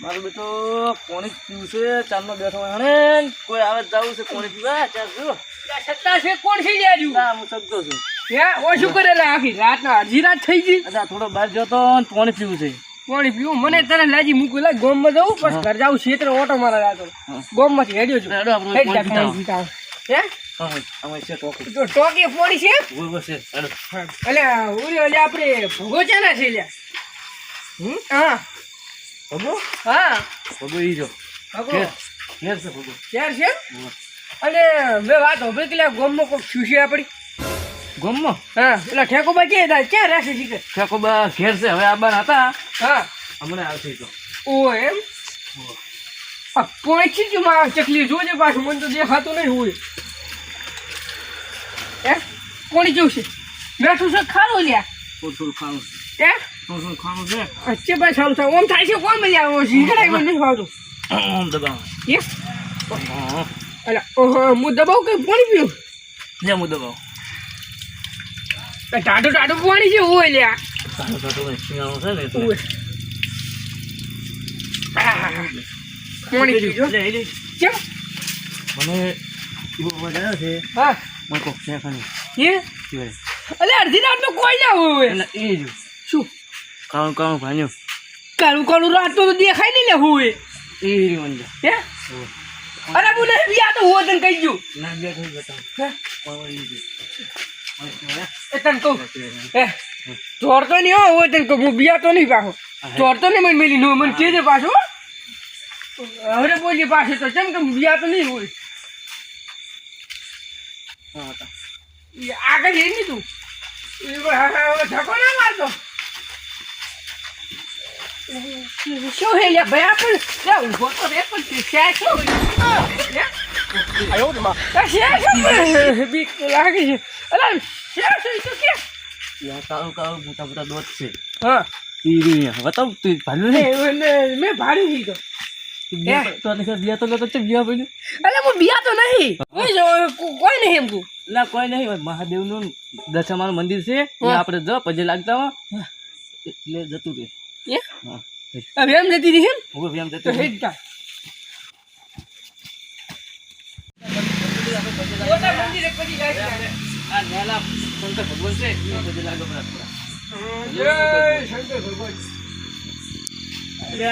મારું બેટો કોણી પીવું છે? ચાંદનો બેઠો હણે. કોઈ આવે જવું છે કોણી પીવા? ચાલ જો. સત્તા છે કોણ છે લેજુ ના હું સમજો છું. હે ઓ શું કરેલા આખી રાત ના અડધી રાત થઈ ગઈ? અચ્છા થોડો બહાર જતો ને કોણી પીવું છે? પાણી પીવું? મને તને લાજી મૂકું લા ગોમમાં જવું પછી ઘર જાવું ક્ષેત્ર ઓટો મારા રાતો ગોમમાંથી હેડ્યો છું. હેડો આપણે. હે? ટોકું તો ટોકી પોણી છે? એટલે આપણે ભગો છે ને છે હા. ભગો? હા. ભગો ઈ જો. ભગો. ઘેર. છે ભગો. ક્યાર છે? અને મેં વાત હોભળી કે ગોમમાં કોઈક છું છે આપણી? ગમમાં? હા પેલા ઠેકોબા કે ક્યાં રહેશે શીખર ઠેકો બા ઘેર છે. હવે આબાન હતા. હા. હમણાં આવશે તો. ઓ એમ? પહોંચી જ માં ચકલી જોજે પાછું? મને તો દેખાતું નહીં હોય. એ કોણી છે? બેઠું છે ખારું લ્યા? ખાવાનું હે થોડું થોડું ખાવાનું છે? અચ્છે ભાઈ સારું થાય. ઓમ થાય છે કોણ મળ્યા આવો શીખડાય મને ફાવતું. દબાવ. હા? અલા ઓહો હું દબાવ કઈ પાણી પીવું? લે હું દબાવ. ટાટું ટાટું પાણી છે હોય લ્યા. છે ને. પાણી પીજો. લે, લે. કેમ મને એવો અવાજ આવ્યો છે. હા. મને કોક છે ખાલી હે? અલે અડધી રાત કોઈ ના હોય. એટલે એ જ. કાળું કાળું ભાન્યું કાળું કાળું રાત તો દેખાય નહીં ને હોય. એ રહ્યું અંદર હે? અરે હું નહીં બી આ તો હું તને કહી ગયું ના બે થઈ બતાવ. હે? એ તને કહું. એ ચોરતો નહીં હો હોય તને કહું. હું બિયા તો નહીં પાછો. ચોરતો નહીં મને મેલી નું મને કહેજે પાછું હો. હવે બોલીએ પાછું તો કેમ કે હું બિયા તો નહીં હોય. આગળ એ નહીં તું હવે- હવે ધક્કો ના મારતો શું હે લ્યા? ભાઈ આપણે લે ઊભો તો રે પણ તે છે? આયો ને માં. આ છે શું? બીક તો લાગે છે. અલા છે શું? ઈ તો કે કાળું કાળું મોટા મોટા દોત છે. હા. રહ્યું બતાવ તું ભાલ્યું મને- મેં ભાડી દીધો. તો- બિયા તો નતો બિયા ભાઈ અલે હું બિયા તો નહીં. કોઈ નહીં એમ તું ના કોઈ નહીં. મહાદેવનું દશામાનું મંદિર છે. આપણે જ પજે લાગતા એટલે જતું રહે. હા. હવે એમ જતી રહી એમ હું એમ તો જતું રહે. ને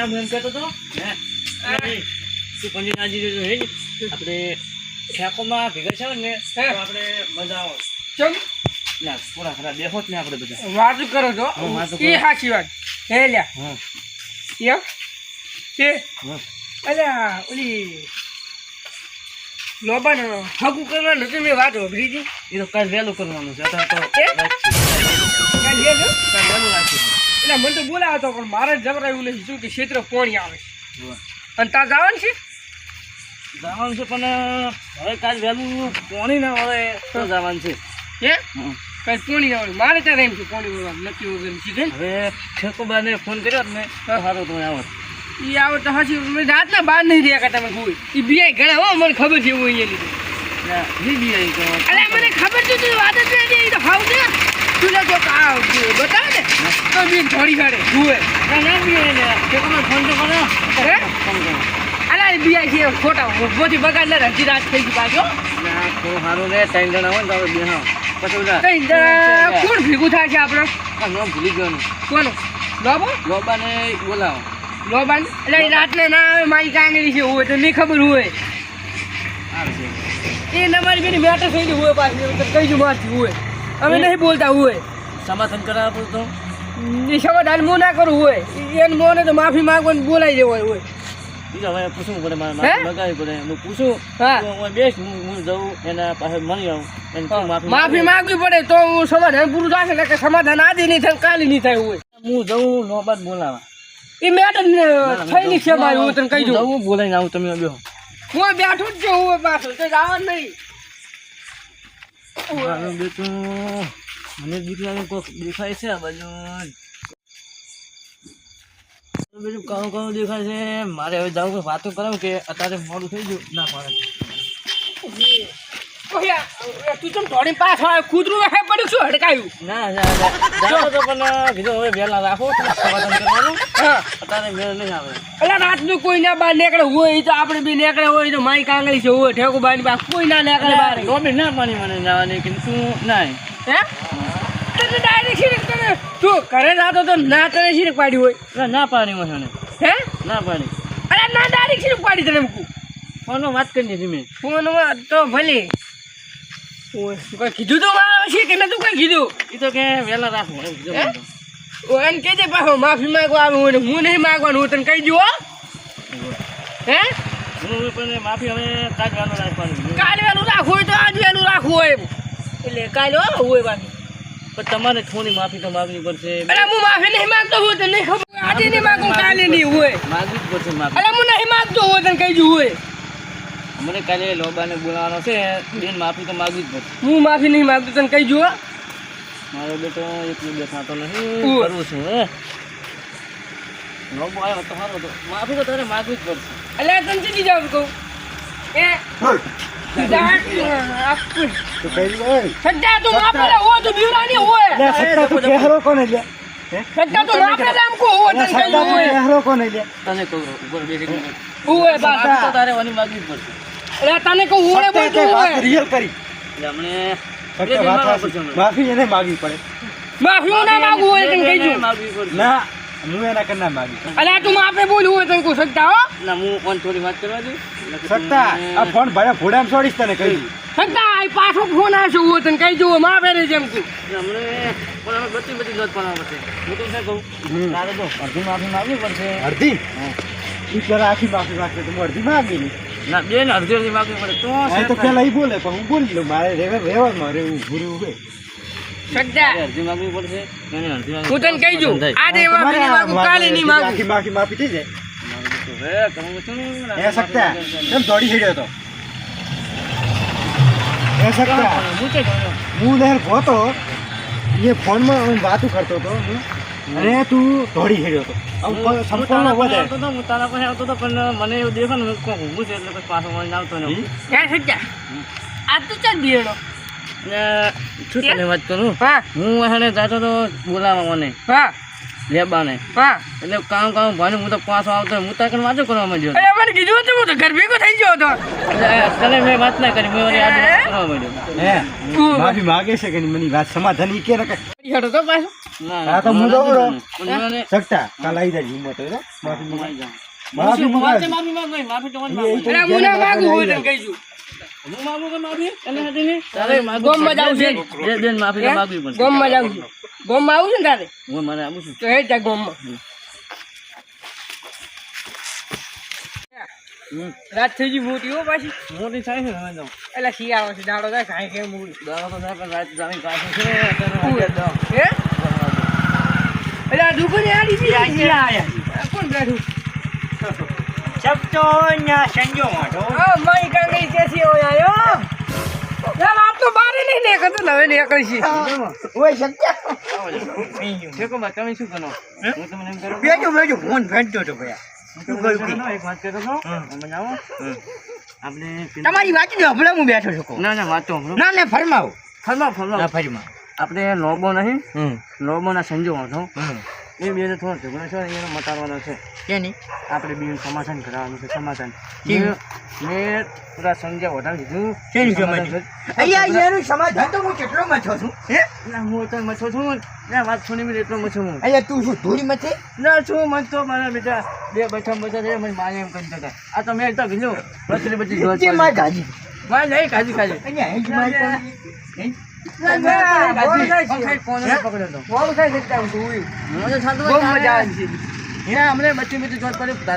આપણે ઠેકોમાં ભેગા છે ને તો આપણે મજા આવે ચમ ના થોડા ખરા બેહો જ ને આપણે બધા વાત કરો છો એ સાચી વાત હે લ્યા હા એમ કે હા અલ્યા ઓલી લોબાન હગું કરવાનું હતું મેં વાત હોભરી હતી એ તો કાલ વહેલું કરવાનું છે અત્યારે તો. કાલ કાલ વહેલું એટલે મને તો બોલાવો હતો પણ મારે જબરાયું નથી શું કે ક્ષેત્ર પોણી આવે છે. અને ત્યાં જવાનું છે જવાનું છે પણ હવે કાલ વહેલું પોણી ના વળે તો જવાનું છે હે હમ. પોણી આવવાનું? મારે ત્યાં એમ છે પોણી વળવાનું? નક્કી વગર સીધે? ને હવે ઠેકોબાને ફોન કર્યો ને સારો તમે આવો. એ આવે તો રાતના બહાર નહીં રહ્યા કરતા તમે કોઈ એ બીઆઈ ઘણા હો મને ખબર છે એવું અહીંયા લીધું. ના અરે મને ખબર છે તું વાત જ નહીં તો હાવ છે. તું બતાવે ને. તો બી થોડી ઘડે જુએ. ના ના ઠેકોબાને ફોન તો ફોન કર્યો. અલા બીઆઈ છે ખોટા. મોટી બગાડ લે હજી રાત થઈ ગઈ પાછો ના તો સારું રે ત્રણ જણા હોય ને તો આપણે બેહાવ. કઈ કોણ ભેગું થાય છે આપણે? ભૂલી ગયો કોણ લોબો? લોબાને બોલાવો. લોબાન? એટલે રાતને ના આવે મારી કાંગળી છે હોય તો નહીં ખબર હોય. એ તમારી બેની મેટર થઈ હોય પાછી કઈ જ મારતી હોય. અમે નહીં બોલતા હોય. સમાધાન કરાવો તો. એ સમાધાન મો ના કરવું હોય. એને મોને તો માફી માંગવાની બોલાઈ દેવાય હોય. બીજા હવે પૂછવું પડે મારે માફી મગાવી પડે. હું પૂછું તો હું બેસ હું હું જઉં એના પાસે મળી આવું. માફી માફી માંગવી પડે તો હું સમાધાન પૂરું થશે ને કે સમાધાન આજે નહીં થાય કાલે નહીં થાય હોય. હું જઉં નોબાદ બોલાવા. એ મેટર થઈ નહીં છે મારી હું તને કહી દઉં. હું બોલાઈને આવું તમે બેહો. કોઈ બેઠું જ છું હું પાછું તો જવાનું નહીં. મારું બેટું. મને લાગે દેખાય છે આ બાજુ. બીજું કાળું કાળું દેખાય છે. મારે હવે જવું કે વાતો કરાવું કે અત્યારે મોડું થઈ ગયું. ના પાડે. તું ચમ દોડીને પાછો આવ્યો? કૂતરું હે પડ્યું શું હડકાયું? ના ના ના. તો પણ કીધું હવે વહેલા રાખો સમાધાન કરવાનું. અત્યારે મેળ નહીં આવે. એટલે રાતનું કોઈ ના બહાર નીકળે હોય તો આપણે બી નીકળે હોય તો માઈ કાંગળી છે હોય ઠેકો બાની બહાર કોઈ ના નીકળે બહાર. ટોપી ના પાણી મને જવાની કે શું ના હે? તને ડાયરેક્ટ શીરક તને તું ઘરે જાતો તો ના તને શીરક પાડી હોય? ના ના હોય મને હે? ના પાણી અરે ના ડાયરેક્ટ શીરક પાડી તને મૂકું. ફોનમાં વાત કરી દીધી મેં. ફોનમાં તો ભલે. ઓય કોઈ કીધું તો મારા પછી કે તું કઈ કીધું? એ તો કે વહેલા રાખો. ઓ એને કહેજે પાછો માફી માંગવા આવે હોય હું નહીં માંગવાનું હું તને કહી દઉં હો. હે? પણ માફી હવે કાજ વહેલું રાખવાનું. કાલે વહેલું રાખવું હોય તો આજ વહેલું રાખવું હોય. એટલે કાલે હોય બાકી પણ તમારે થોડી માફી તો માગવી પડશે. અરે હું માફી નહીં માંગતો હું તને નહીં ખબર. હોય. આજે નહીં માંગું કાલે નહીં હોય. માગવી જ પડશે માફી. અરે હું નહીં માંગતો હું તને કહી દઉં હોય. મને કાલે લોબાને બોલાવવાનો છે બેન માફી તો માગવી જ પડશે. હું માફી નહીં માંગતો તને કહી હો. મારો બેટો એકલું બેઠાતો નથી. કરું છું હે. લોબો આવ્યો તો સારો હતો માફી તો તારે માગવી જ પડશે. અલ્યા તને જાવ કહું? એ. તો કઈ ઓય સચ્ચા તું માપેલા હોય તો બીવડાની હોય. લે સત્તા તું કહેરો કોને લે? સચ્ચા તું માપેલા એમ કહું હોય લે તને કહી સત્તા દઉં તું હોય. કહેરો કોને લે? તને કહું છું, ઉપર બેસી ગયો. હોય બસ માફી તો તારે વાની માગવી પડશે. અલ્યા તને કહું હોય બોલતું હોય રિયલ કરી. એટલે હમણે સત્તા બે. પડશે હમણે. માફી એને માગવી પડે. માફી ના માગવું હોય તને કહી દઉં ના હું એના કર ના માગી અલ્યા તું માપે બોલું હોય તને કહું સચ્ચા હો? ના હું ફોન થોડી વાત કરવા દઉં? સત્તા આ ફોન ભાઈ ફોડામ છોડીશ તને કહી દઉં. સચ્ચા આ પાછો ફોન આવશે હું તને કહી દઉં માપે રે જેમ તું. હમણે પણ અમે બધી બધી લોટ પાડવા પડશે હું તો શું કહું. તારે તો અડધી માફી માગવી પડશે. અડધી? હા. ઈ પેલા આખી માફી માંગશે તો હું અડધી માગી નહીં ના બે ને અડધી અડધી માગવી પડે. તો આ તો પેલા બોલે પણ હું બોલી લઉં મારે રેવા રહેવામાં રહેવું ભૂરું હોય. અડધી માગવી પડશે. એને અડધી માગવી હું તને કહી દઉં આજે માફી નહીં માંગુ કાલે નહીં માંગુ. આખી માફી માફી થઈ જાય. તો હે, તમે શું નહીં? એ સત્તા કેમ દોડી હેડ્યો તો? એ સત્તા. હું તો ગોતો એ ફોનમાં વાતું કરતો હતો. અને તું દોડી હેડ્યો હતો સંપૂર્ણ વધે આવતો હતો, હું તારા પાસે આવતો હતો, પણ મને એવું દેખો ને ઊભું છે એટલે પાછો વળીને આવતો ને હમ? હે સચ્ચા આ તું ચાલ બેડો. શું તને વાત કરું. હા હું એને જાતો તો બોલાવવા મને. હા લેબાને. હા એટલે કામ કામ ભાને હું તો પાછો આવતો હું કને વાતો કરવા માંડ્યો. અરે મને કીધું હતું હું તો ઘર ભેગો થઈ ગયો હતો. તને મેં વાત ના કરી મેં વળી વાત કરવા માંડ્યો. હે માફી માગે છે કે મને વાત સમાધાન ઈ કે રકે હેડો તો પાછો. ના, તો હું દોરો મને- સકતા કાલ આવી જાય હિંમત હોય માફી માંગી. માંગે. માફી માંગે. માફી માંગો, માફી તો મને માંગો. તો અરે હું ના માંગુ હોય તને કહી દઉં હું માંગુ કે માફી એને હાથે નહીં? તારે ગોમમાં જાવું છે. બે- બે- માફી માગવી પડશે. ગોમમાં જાઉં છું. ગોમમાં આવું છે ને તારે? હું મારે આવું છું. તો હે ત્યાં ગોમમાં. રાત થઈ ગઈ મોટી હો પાછી. મોટી થાય છે હવે તો. એટલે છે દાડો થાય કાંઈ કેમ મૂળ દાડો તો થાય પણ રાત જાણી પાછું છે હે? એટલે આ આડી બી આ કોણ બેઠું? કેસી હોય આયો ના આપ તો બારે નહીં નીકળતો ને હવે નીકળી છે ઓય સકતા ઠેકો બા, તમે શું કરો? હું? તમને એમ કરું? બેજો બેજો ફોન ભયા. તમારી વાત હમણાં હું બેઠો છું ના ના વાત તો ના ના ફરમાવો. ફરમાવો, ફરમાવો. ફરમા આપણે લોબો નહીં. લોબો ના સંજો હતો એ બે થોડો ઝઘડો છે. એને મટાડવાનો છે. કેની? આપણે બીજું સમાધાન કરાવવાનું છે સમાધાન. મેં પૂરા સંજય વધારે દીધું કેની સમાધાન? અહીંયા એનું સમાધાન તો હું કેટલો મચો છું? હે? ના, હું તો મચો છું. ના વાત સુની મેં એટલો મચો હું અહીંયા તું શું ધૂળી મચે ના છું મચ્છો મારા બેટા બે બેઠા બેઠા છે મને માને એમ કરી દેતા. આ તો મેં તો કીધું બધી બધી જોવા તે પડી. ગાજી. મારે નહીં ગાજી ખાધી અહીંયા છે. છે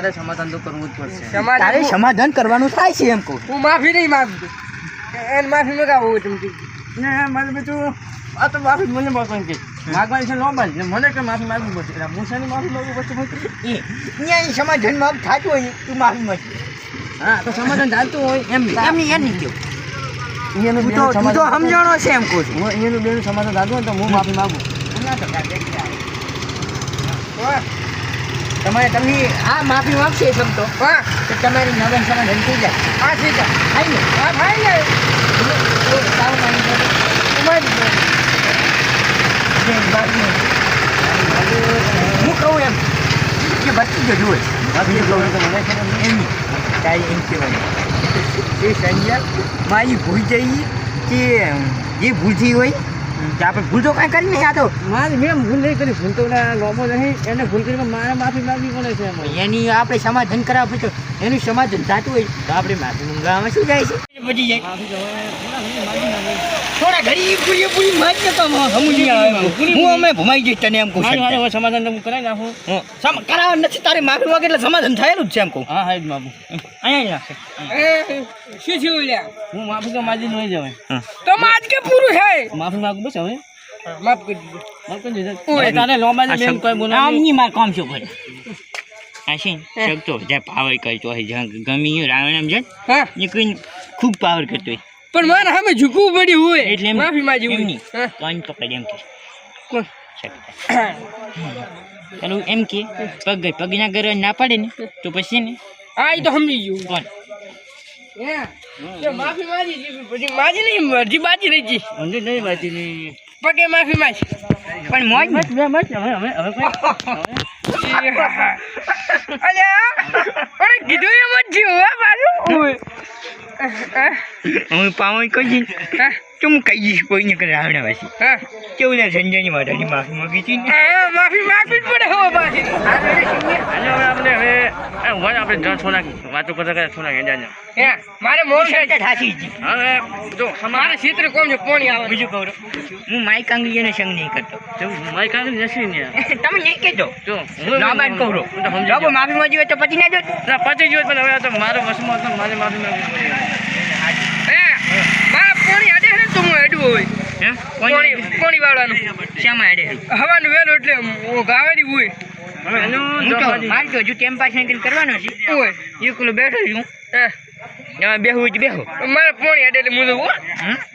છે. સમાધાન તો કરવું જ પડશે. સમાધાન સમાધાન કરવાનું થાય છે એમ કહું. હું માફી નહીં માંગતો એને માફી મગાવું હોય તમે ને મારે બીજું આ તો માફી મને માગવાની કે માગવાની છે નો બાજ ને મને કે માફી માગવી પડશે. એટલે હું શાની માફી માગવું પડશે? એ. સમાધાનમાં થતું હોય તું માફી માંગ. હા તો સમાધાન ચાલતું હોય એમ એમ નહીં કેવું અહીંયાનું તું તો બેનું તું સમજણો છે એમ કહું છું. હું અહીંયાનું બેનું સમાધાન ચાલતું તો હું માફી માગું. તમારે તમે આ માફી માંગશે તમ તો. હા. તો તમારી નગન સમાધાન થઈ જાય. હા થઈ છે થાય ને હા ભાઈ ને હું કહું એમ. કે ભરતી ગયો જુએ એમ. તારી એમ કહેવાય એ સંજય મારી ભૂલ જઈ કે જે ભૂલ થઈ હોય કે આપણે ભૂલ તો કાંઈ કરી નહીં આ તો મારી મેં ભૂલ નહીં કરી ભૂલ તો લોબો નહીં એને ભૂલ કરી મારે માફી માગવી પડે છે એની આપણે સમાધાન કરાવવું તો એનું સમાધાન થતું હોય તો આપણે માફી મંગાવવામાં શું જાય છે? પછી થોડા ઘડી પૂરી પૂરી માજ ને તો સમજી નહીં આવે હું અમે ભમાઈ જઈશ તને એમ કહું છું. સમાધાન તમે હું કરાવી નાખું. હું. સમ કરાવવા નથી તારે માફી વાગે એટલે સમાધાન થયેલું જ છે એમ કહું. હા હા બાબુ અહીંયા નાખે શું થયું લ્યા? હું માફી તો માજી નહીં જવાય તો માજ કે પૂરું છે? માફી માગું બસ હવે. માફ કરી દીધું. માફ કરી દીધું. ઓય. તારે લોબાની બેન કોઈ બોલાવી આમની માર કામ શું કરે? આશીન છે શકતો જે પાવર કરતો હોય. જ્યાં ગમી રાવણ એમ છે ને, હા. નીકળી કોઈ ખૂબ પાવર કરતો હોય. પણ મારે સામે ઝૂકવું પડ્યું હોય. એટલે માફી માંગી એમ નહીં. કાન પકડ એમ કે. કોણ? ચાલો પેલું એમ કે પગ પગ ના ઘરે ના પાડે ને તો પછી ને? આ એ તો સમજી ગયું. કોણ? હે? માફી માજી નહીં મરજી બાજી રહી ગઈ. નહીં નહીં પગે માફી માંગી. પણ મોજ ને. મત હવે હવે હવે. અલ્યા અરે કીધું એમ જ થયું હે પાછું ઓય. હું. પાવર કહી હા તો હું. કહી દઈશ કોઈને કે રાવણ વાસી હા. કેવું લે સંજયની માતાની માફી માગી હતી ને? માફી માંગવી જ પડે હો પાછી. હવે આપણે હવે રહો, આપણે જણ છોડા વાતો કરતા કરતા છો નાખી જાજો હે મારે મોર છે. જ. હવે જો મારે ક્ષેત્ર કોમ છે કોણ આવે બીજું કહું. હું માઈક આંગળીને સંગ નહીં કરતો. જો માઈક આંગળી નથી ને તમે નહીં કહેજો. જો હું લાબાન કહું હું તો સમજી જો માફી માંગી હોય તો પછી ના જો ના પતી જો પણ હવે તો મારો વસમાં તો મારે માફી માંગવી પડી હે મારા પોણી અડે છે ને તો હું? અડવું હોય હે પોણી વાળવાનું? શ્યામાં આડે? હવાનું વેલું એટલે હું ગાવાડી હોય. મારી- તો હજુ પાસ કરવાનો છે હોય? એકલો બેઠો છું હે. બેહું જ બેહો. મારે પોણી અડે એટલે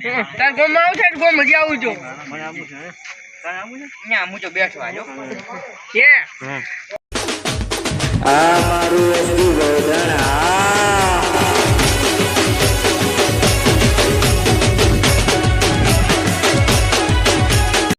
તો તાર ગોમાં આવશે ને ગોમ જ આવું છું મને આવું છે હે? તારે આવું છે? ના હું તો બેઠો આજો હે. આ મારું